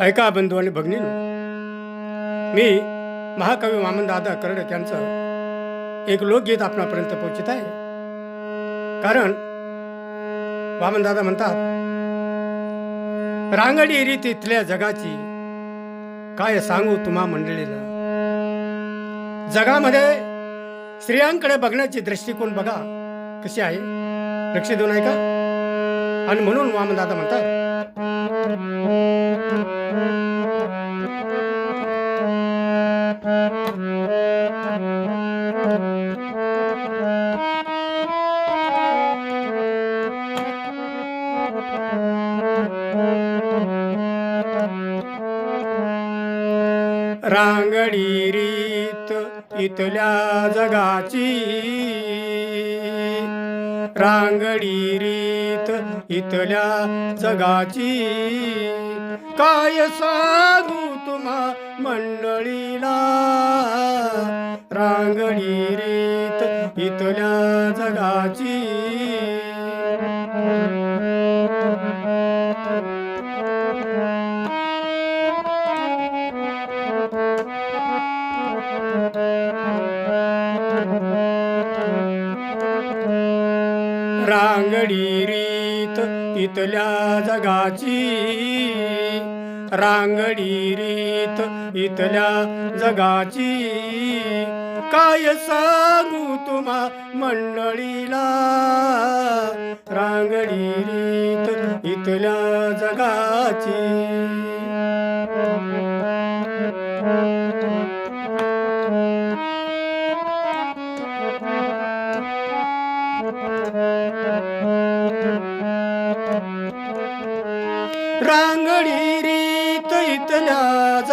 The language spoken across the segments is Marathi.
ऐका बंधू आणि भगिनी मी महाकवी वामनदादा कर्डक यांचं एक लोकगीत आपणापर्यंत पोहोचित आहे. कारण वामनदादा म्हणतात रांगडी रीत इथल्या जगाची काय सांगू तुम्हा मंडळीला? जगामध्ये स्त्रियांकडे बघण्याची दृष्टिकोन बघा कशी आहे. लक्ष देऊन आहे का आणि म्हणून वामनदादा म्हणतात रांगडी रीत इथल्या जगाची रांगडी रीत इथल्या जगाची काय सांगू तुम्हा मंडळीला? रांगडी रीत इथल्या जगाची रांगडी रीत इथल्या जगाची. रांगडी रीत इथल्या जगाची. काय सांगू तुम्हा मंडळीला? रांगडी रीत इथल्या जगाची.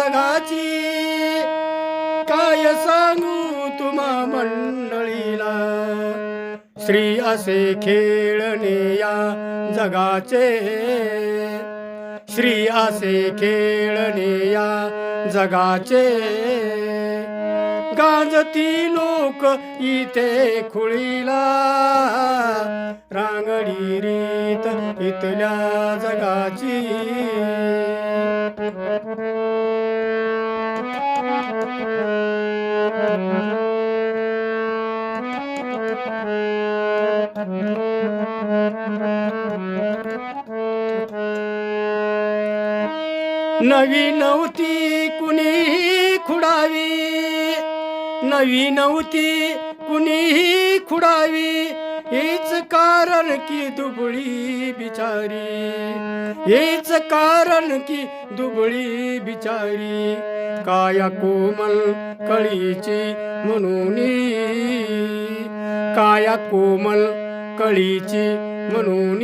इथल्या जगाची काय सांगू तुम्हा मंडळीला? श्री असे खेळणे या जगाचे. श्री असे खेळणे या जगाचे. गाजती लोक इथे खुळीला. रांगडी रीत इथल्या जगाची. नवी नव्हती कुणीही खुडावी. नवी नव्हती कुणीही खुडावी. हेच कारण की दुबळी बिचारी. हेच कारण की दुबळी बिचारी. काया कोमल कळीची म्हणून काया कोमल कळीची म्हणून.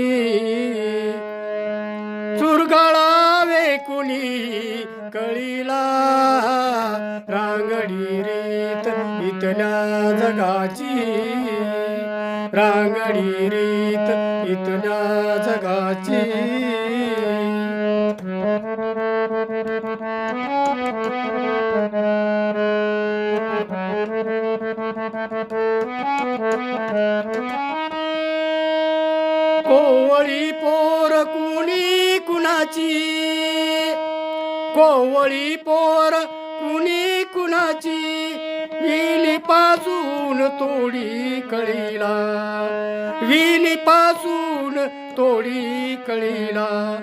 चुरगळावे कुणी कळीला रांगडी रीत इतल्या जगाची. रांगडी रीत इतल्या जगाची. कोवळी पोर कुणी कुणाची? कोवळी पोर कुणी कुणाची? विली पासून तोडी कळीला. विली पासून तोडी कळीला.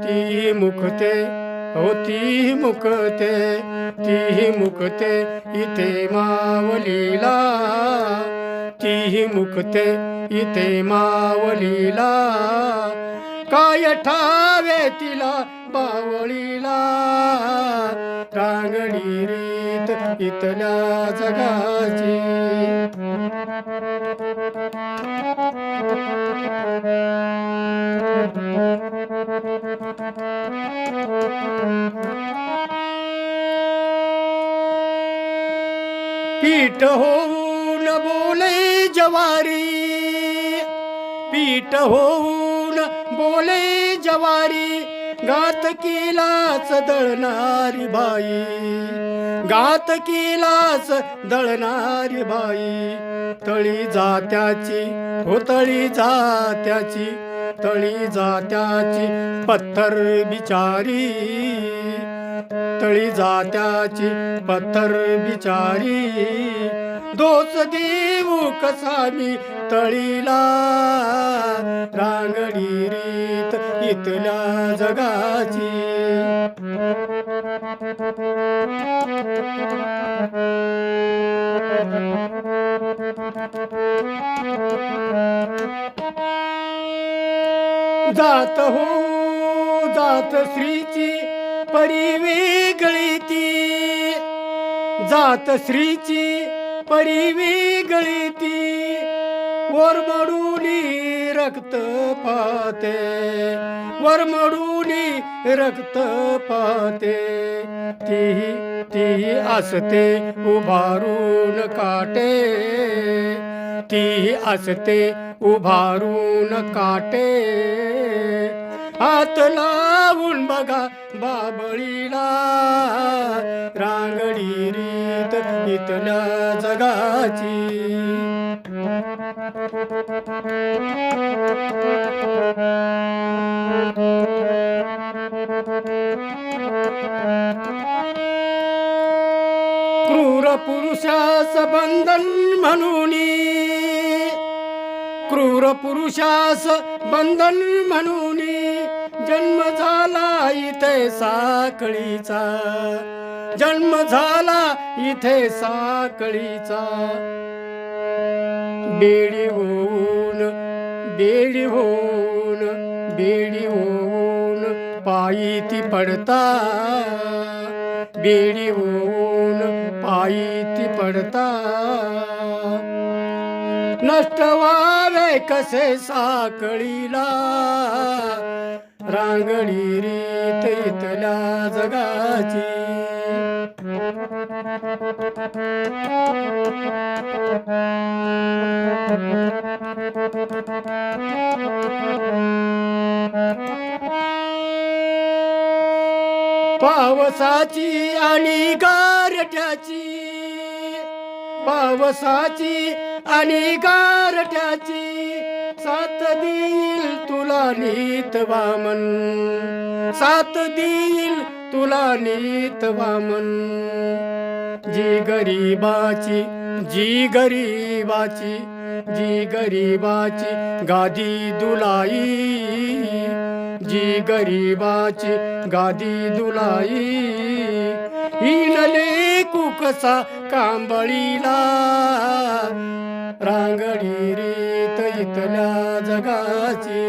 ती मुखते होती मुकते मुखते ती मुखते इथे मावलीला. ती मुक्ते इथे मावलीला. काय ठावे तिला बावळीला रांगडी रीत इथल्या जगाची. पीठ होऊ जवारी. पीठ होऊन बोले जवारी गात केलाच दळणारी बाई. गात केलाच दळणारी बाई. तळी जात्याची हो तळी जात्याची तळी जात्याची पत्थर बिचारी. तळी जात्याची पत्थर बिचारी. दोष देऊ कसा मी तळीला? रांगडी रीत इथल्या जगाची. जात हो जात श्रीची परी वेगळी ती. जात श्रीची परी वेगळी ती वरमडूनी रक्त पाते वरमडूनी रक्त पाते तीही तीही असते उभारून काटे. ती असते उभारून काटे. हात लावून बघा बाबळीला रांगडी इथल्या जगाची. क्रूर पुरुषास बंधन म्हणून. क्रूर पुरुषास बंधन म्हणून. जन्म झाला इथे साखळीचा. जन्म झाला इथे साखळीचा बेडी होऊन बेडी होऊन बेडी होऊन पायी ती पडता. बेडी होऊन पायी ती पडता. नष्ट व्हावे कसे साकळीला? रांगडी रीत इथल्या जगाची. पावसाची आणि गारठ्याची पावसाची आणि गारठ्याची सात देईल तुला नीत वामन. सात देईल तुला नीत वामन. जी गरीबाची जी गरीबाची जी गरीबाची गादी दुलाई. जी गरीबाची गादी दुलाई. हिनले कुकसा कांबळीला रांगडी रीत इथल्या जगाची.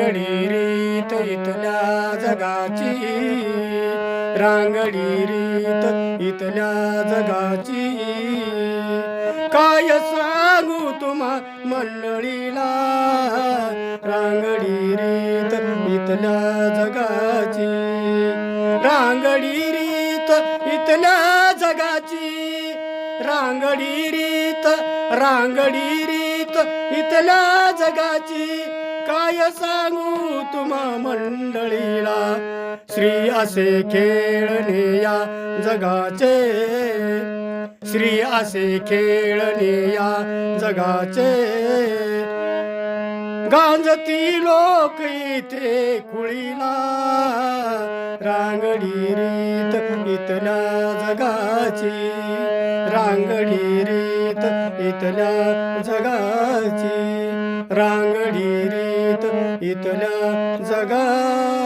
रांगडी रीत इथल्या जगाची. रांगडी रीत इथल्या जगाची. काय सांगू तुम्हा मंडळीला? रांगडी रीत इथल्या जगाची. रांगडी रीत इथल्या जगाची. रांगडी रीत रांगडी रीत इथल्या जगाची. काय सांगू तुम्हा मंडळीला? श्री असे खेळणे या जगाचे. श्री असे खेळणे या जगाचे. गांजती लोक इथे कुळीला रांगडी रीत इथल्या जगाची. रांगडी रीत इथल्या जगाची. रांगडी रीत इथल्या जगाची